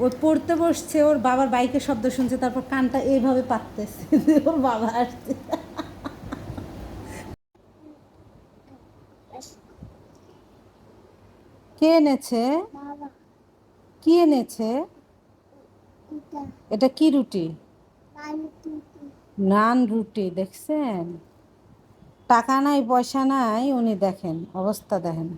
ও পড়তে বসছে, ওর বাবার বাইকের শব্দ শুনছে, তারপর কানটা এইভাবে পাততেছে, ওর বাবা আসছে। কে এনেছে? কি এনেছে? এটা কি রুটি? নান রুটি, দেখছেন? টাকা নাই, পয়সা নাই, উনি দেখেন, অবস্থা দেখেন।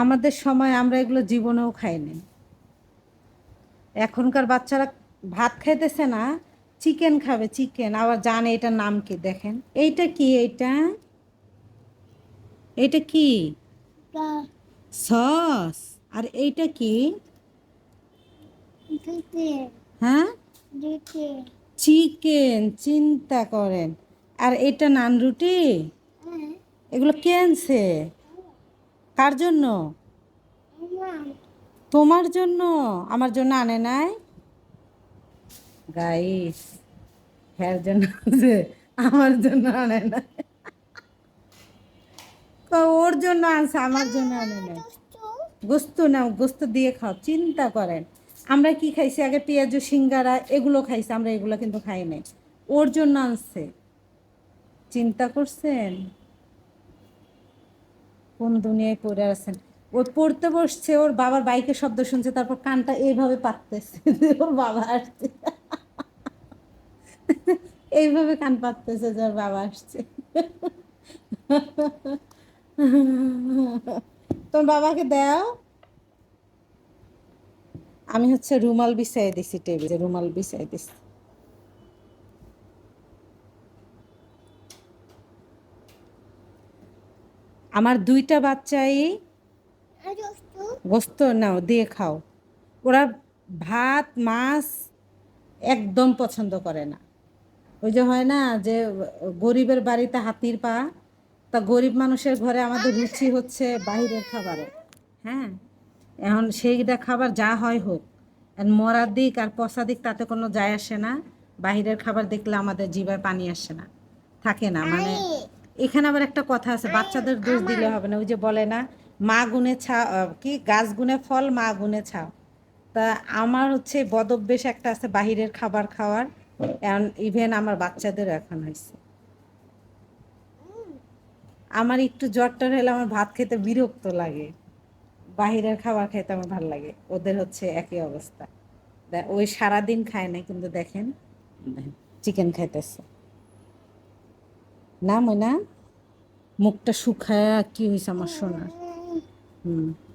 আমাদের সময় আমরা এগুলো জীবনেও খাইনি। এখনকার বাচ্চারা ভাত খাইতেছে না চিকেন খাবে চিকেন আবার জানে এটার নাম কি দেখেন। এইটা কি এইটা? এটা কি? সস। আর এইটা কি? হ্যাঁ? চিকেন চিন্তা করেন। আর এটা নান রুটি? হ্যাঁ। এগুলো কে আনছে? কার জন্য? তোমার জন্য, আমার জন্য আনে নাই? গাইস হ্যার জন্য আমার জন্য আনে নাই। ওর জন্য আনছে, আমার জন্য আনে নাই। গোস্ত নাও, গোস্ত দিয়ে খাও, চিন্তা করেন। আমরা কি খাইছি? আগে পেঁয়াজ, সিঙ্গারা, এগুলো খাইছি, আমরা এগুলো কিন্তু খাই নাই। ওর জন্য আনছে। চিন্তা করছেন? কোন দুনিয়ায় পড়ে আছেন? ও পড়তে বসছে, ওর বাবার বাইকের শব্দ শুনছে, তারপর কানটা এইভাবে পাততেছে, ওর বাবা আসছে। এইভাবে কান পাততেছে যে ওর বাবা আসছে। তোর বাবাকে দাও। আমি হচ্ছে রুমাল বিছাই দিছি টেবিলে, রুমাল বিছাই দিছি। আমার দুইটা বাচ্চাই গোস্ত নাও দিয়ে খাও। ওরা ভাত মাছ একদম পছন্দ করে না। ওই যে হয় না যে গরিবের বাড়িতে হাতির পা তা গরিব মানুষের ঘরে আমাদের রুচি হচ্ছে বাহিরের খাবারে। হ্যাঁ? এখন সেইটা খাবার যা হয় হোক মরার দিক আর পচা দিক তাতে কোনো যায় আসে না। বাইরের খাবার দেখলে আমাদের জিভায় পানি আসে না। থাকে না মানে এখানে আবার একটা কথা আছে বাচ্চাদের দোষ দিলে হবে না। ওই যে বলে না মা গুনে ছা কি? গাছ গুনে ফল মা গুনে ছাও। তা আমার হচ্ছে বদভ্যেস একটা আছে বাহিরের খাবার খাওয়ার। ইভেন আমার বাচ্চাদের এখন হয়েছে। আমার একটু জ্বর টর হলে আমার ভাত খেতে বিরক্ত লাগে। বাহিরের খাবার খেতে আমার ভালো লাগে। ওদের হচ্ছে একই অবস্থা। ওই সারাদিন খায় না কিন্তু দেখেন চিকেন খাইতেছে। না ময়না মুখটা শুকায় কি হয়েছে আমার সোনার? Mm-hmm.